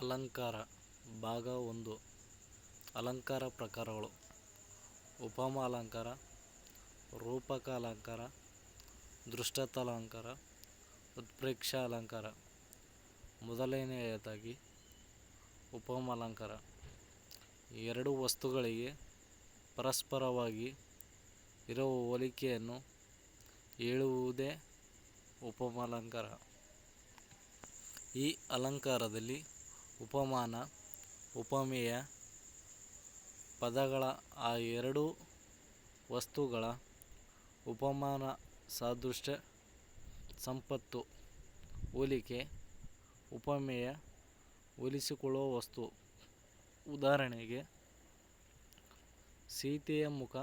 ಅಲಂಕಾರ ಭಾಗ ಒಂದು. ಅಲಂಕಾರ ಪ್ರಕಾರಗಳು. ಉಪಮ ಅಲಂಕಾರ ರೂಪಕ ಅಲಂಕಾರ ದೃಷ್ಟತಲಂಕಾರ ಉತ್ಪ್ರೇಕ್ಷ ಅಲಂಕಾರ ಮೊದಲನೆಯದಾಗಿ ಉಪಮ ಅಲಂಕಾರ ಎರಡು ವಸ್ತುಗಳಿಗೆ ಪರಸ್ಪರವಾಗಿ ಇರುವ ಹೋಲಿಕೆಯನ್ನು ಹೇಳುವುದೇ ಉಪಮಾಲಂಕಾರ. ಈ ಅಲಂಕಾರದಲ್ಲಿ ಉಪಮಾನ, ಉಪಮೇಯ ಪದಗಳ ಆ ಎರಡೂ ವಸ್ತುಗಳ ಉಪಮಾನ ಸಾದೃಶ್ಯ ಸಂಪತ್ತು, ಹೋಲಿಕೆ, ಉಪಮೇಯ ಹೋಲಿಸಿಕೊಳ್ಳುವ ವಸ್ತು. ಉದಾಹರಣೆಗೆ, ಸೀತೆಯ ಮುಖ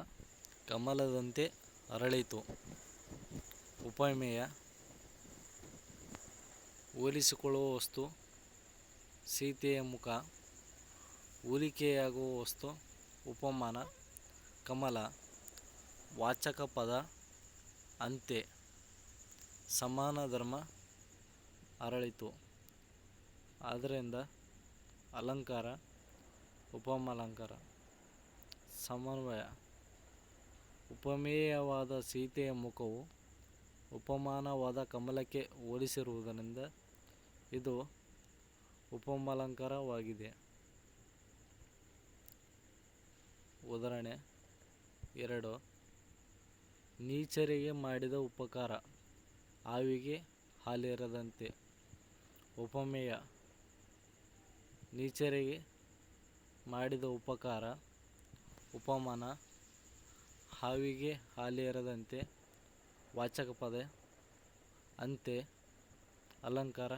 ಕಮಲದಂತೆ ಅರಳಿತು. ಉಪಮೇಯ ಹೋಲಿಸಿಕೊಳ್ಳುವ ವಸ್ತು ಸೀತೆಯ ಮುಖ ಹೋಲಿಕೆಯಾಗುವ ವಸ್ತು, ಉಪಮಾನ, ಕಮಲ, ವಾಚಕ ಪದ, ಅಂತೆ, ಸಮಾನ ಧರ್ಮ, ಅರಳಿತು. ಆದ್ದರಿಂದ ಅಲಂಕಾರ, ಉಪಮಾಲಂಕಾರ, ಸಮನ್ವಯ. ಉಪಮೇಯವಾದ ಸೀತೆಯ ಮುಖವು ಉಪಮಾನವಾದ ಕಮಲಕ್ಕೆ ಹೋಲಿಸಿರುವುದರಿಂದ ಇದು ಉಪಮಾಲಂಕಾರವಾಗಿದೆ. ಉದಾಹರಣೆ, ಎರಡು, ನೀಚರಿಗೆ ಮಾಡಿದ ಉಪಕಾರ ಹಾವಿಗೆ ಹಾಲಿರದಂತೆ. ಉಪಮೇಯ, ನೀಚರಿಗೆ ಮಾಡಿದ ಉಪಕಾರ, ಉಪಮಾನ, ಹಾವಿಗೆ ಹಾಲಿರದಂತೆ. ವಾಚಕ ಪದ ಅಂತೆ, ಅಲಂಕಾರ,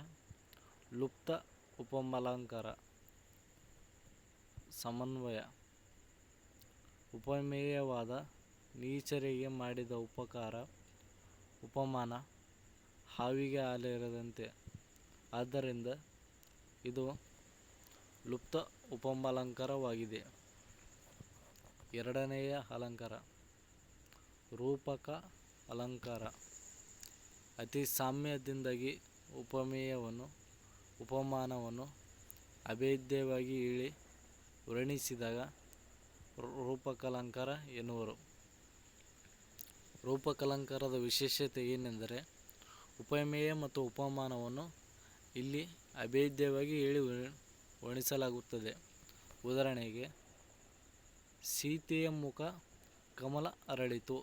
ಲುಪ್ತ ಉಪಮಾಲಂಕಾರ, ಸಮನ್ವಯ, ಉಪಮೇಯವಾದ ನೀಚರಿಗೆ ಮಾಡಿದ ಉಪಕಾರ, ಉಪಮಾನ, ಹಾವಿಗೆ ಹಾಲಿರದಂತೆ. ಆದ್ದರಿಂದ ಇದು ಲುಪ್ತ ಉಪಮಾಲಂಕಾರವಾಗಿದೆ. ಎರಡನೆಯ ಅಲಂಕಾರ, ರೂಪಕ ಅಲಂಕಾರ. ಅತಿ ಸಾಮ್ಯದಿಂದಾಗಿ ಉಪಮೇಯವನ್ನು ಉಪಮಾನವನ್ನು ಅಭೇದ್ಯವಾಗಿ ಹೇಳಿ ವರ್ಣಿಸಿದಾಗ ರೂಪಕಲಂಕಾರ ಎನ್ನುವರು. ರೂಪಕಲಂಕಾರದ ವಿಶೇಷತೆ ಏನೆಂದರೆ, ಉಪಮೇಯ ಮತ್ತು ಉಪಮಾನವನ್ನು ಇಲ್ಲಿ ಅಭೇದ್ಯವಾಗಿ ಹೇಳಿ ವರ್ಣಿಸಲಾಗುತ್ತದೆ. ಉದಾಹರಣೆಗೆ, ಸೀತೆಯ ಮುಖ ಕಮಲ ಅರಳಿತು.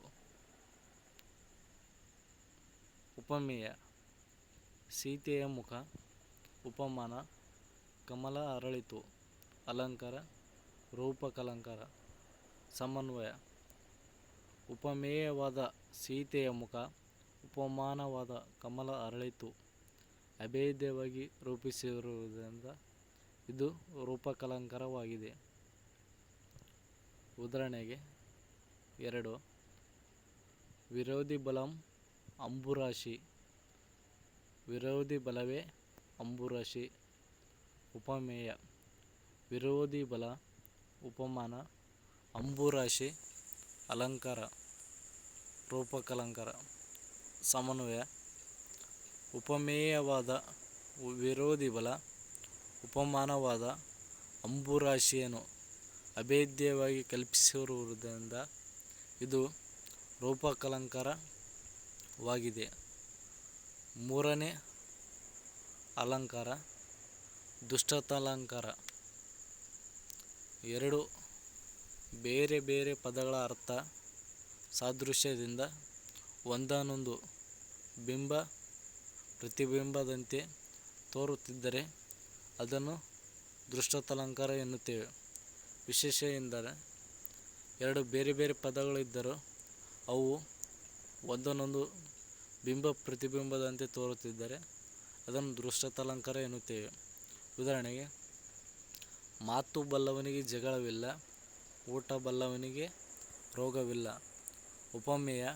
ಉಪಮೇಯ, ಸೀತೆಯ ಮುಖ ಉಪಮಾನ, ಕಮಲ ಅರಳಿತು, ಅಲಂಕಾರ ರೂಪಕಲಂಕಾರ ಸಮನ್ವಯ, ಉಪಮೇಯವಾದ ಸೀತೆಯ ಮುಖ, ಉಪಮಾನವಾದ ಕಮಲ ಅರಳಿತು, ಅಭೇದ್ಯವಾಗಿ ರೂಪಿಸಿರುವುದರಿಂದ ಇದು ರೂಪಕಲಂಕಾರವಾಗಿದೆ ಉದಾಹರಣೆಗೆ, ಎರಡು, ವಿರೋಧಿ ಬಲಂ ಅಂಬುರಾಶಿ, ವಿರೋಧಿ ಬಲವೇ ಅಂಬುರಾಶಿ, ಉಪಮೇಯ, ವಿರೋಧಿ ಬಲ, ಉಪಮಾನ, ಅಂಬುರಾಶಿ, ಅಲಂಕಾರ, ರೂಪಕಲಂಕಾರ, ಸಮನ್ವಯ, ಉಪಮೇಯವಾದ ವಿರೋಧಿ ಬಲ, ಉಪಮಾನವಾದ ಅಂಬುರಾಶಿಯನ್ನು ಅಭೇದ್ಯವಾಗಿ ಕಲ್ಪಿಸಿರುವುದರಿಂದ ಇದು ರೂಪಕಲಂಕಾರವಾಗಿದೆ. ಮೂರನೇ ಅಲಂಕಾರ, ದುಷ್ಟತಲಂಕಾರ. ಎರಡು ಬೇರೆ ಬೇರೆ ಪದಗಳ ಅರ್ಥ ಸಾದೃಶ್ಯದಿಂದ ಒಂದಾನೊಂದು ಬಿಂಬ ಪ್ರತಿಬಿಂಬದಂತೆ ತೋರುತ್ತಿದ್ದರೆ ಅದನ್ನು ದೃಷ್ಟತಲಂಕಾರ ಎನ್ನುತ್ತೇವೆ. ವಿಶೇಷ ಎಂದರೆ ಎರಡು ಬೇರೆ ಬೇರೆ ಪದಗಳಿದ್ದರೂ ಅವು ಒಂದನ್ನೊಂದು ಬಿಂಬ ಪ್ರತಿಬಿಂಬದಂತೆ ತೋರುತ್ತಿದ್ದರೆ ಅದನ್ನು ದೃಷ್ಟತಲಂಕಾರ ಎನ್ನುತ್ತೇವೆ. ಉದಾಹರಣೆಗೆ, ಮಾತು ಬಲ್ಲವನಿಗೆ ಜಗಳವಿಲ್ಲ, ಊಟ ಬಲ್ಲವನಿಗೆ ರೋಗವಿಲ್ಲ, ಉಪಮೇಯ,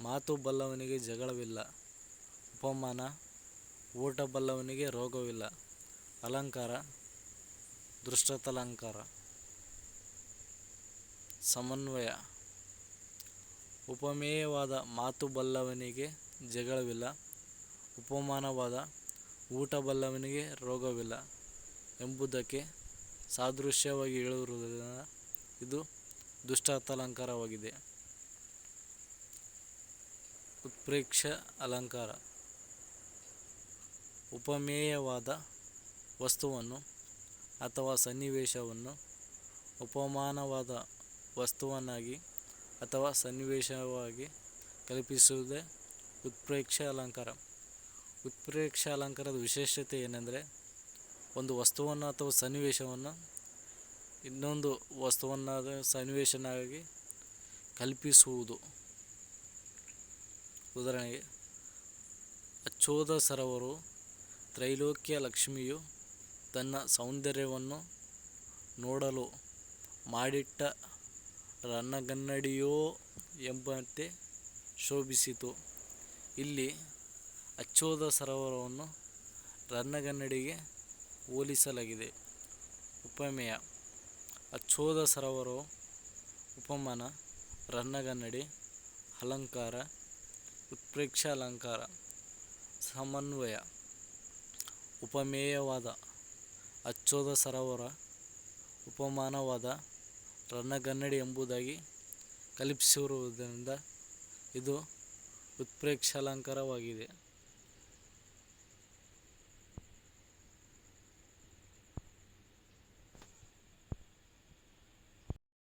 ಮಾತು ಬಲ್ಲವನಿಗೆ ಜಗಳವಿಲ್ಲ, ಉಪಮಾನ, ಊಟ ಬಲ್ಲವನಿಗೆ ರೋಗವಿಲ್ಲ, ಅಲಂಕಾರ, ದೃಷ್ಟತಲಂಕಾರ, ಸಮನ್ವಯ, ಉಪಮೇಯವಾದ ಮಾತು ಬಲ್ಲವನಿಗೆ ಜಗಳವಿಲ್ಲ ಉಪಮಾನವಾದ ಊಟ ಬಲ್ಲವನಿಗೆ ರೋಗವಿಲ್ಲ ಎಂಬುದಕ್ಕೆ ಸಾದೃಶ್ಯವಾಗಿ ಹೇಳಿರುವುದರಿಂದ ಇದು ದೃಷ್ಟಾಂತಾಲಂಕಾರವಾಗಿದೆ ಉತ್ಪ್ರೇಕ್ಷ ಅಲಂಕಾರ. ಉಪಮೇಯವಾದ ವಸ್ತುವನ್ನು ಅಥವಾ ಸನ್ನಿವೇಶವನ್ನು ಉಪಮಾನವಾದ ವಸ್ತುವನ್ನಾಗಿ ಅಥವಾ ಸನ್ನಿವೇಶವಾಗಿ ಕಲ್ಪಿಸುವುದೇ ಉತ್ಪ್ರೇಕ್ಷ ಅಲಂಕಾರ. ಉತ್ಪ್ರೇಕ್ಷ ಅಲಂಕಾರದ ವಿಶೇಷತೆ ಏನೆಂದರೆ ಒಂದು ವಸ್ತುವನ್ನು ಅಥವಾ ಸನ್ನಿವೇಶವನ್ನು ಇನ್ನೊಂದು ವಸ್ತುವನ್ನಾದ ಸನ್ನಿವೇಶನಾಗಿ ಕಲ್ಪಿಸುವುದು. ಉದಾಹರಣೆಗೆ ಅಚ್ಚೋದ ಸರೋವರು ತ್ರೈಲೋಕ್ಯ ಲಕ್ಷ್ಮಿಯು ತನ್ನ ಸೌಂದರ್ಯವನ್ನು ನೋಡಲು ಮಾಡಿಟ್ಟ ರನ್ನಗನ್ನಡಿಯೋ ಎಂಬಂತೆ ಶೋಭಿಸಿತು. ಇಲ್ಲಿ ಅಚ್ಚೋದ ಸರೋವರವನ್ನು ರನ್ನಗನ್ನಡಿಗೆ ಹೋಲಿಸಲಾಗಿದೆ. ಉಪಮೇಯ. ಅಚ್ಚೋದ ಸರೋವರವು ಉಪಮಾನ, ರನ್ನಗನ್ನಡಿ, ಅಲಂಕಾರ ಉತ್ಪ್ರೇಕ್ಷ ಅಲಂಕಾರ ಸಮನ್ವಯ. ಉಪಮೇಯವಾದ. ಅಚ್ಚೋದ ಸರೋವರ ಉಪಮಾನವಾದ ರನ್ನಗನ್ನಡಿ ಎಂಬುದಾಗಿ ಕಲ್ಪಿಸಿರುವುದರಿಂದ ಇದು ಉತ್ಪ್ರೇಕ್ಷ ಅಲಂಕಾರವಾಗಿದೆ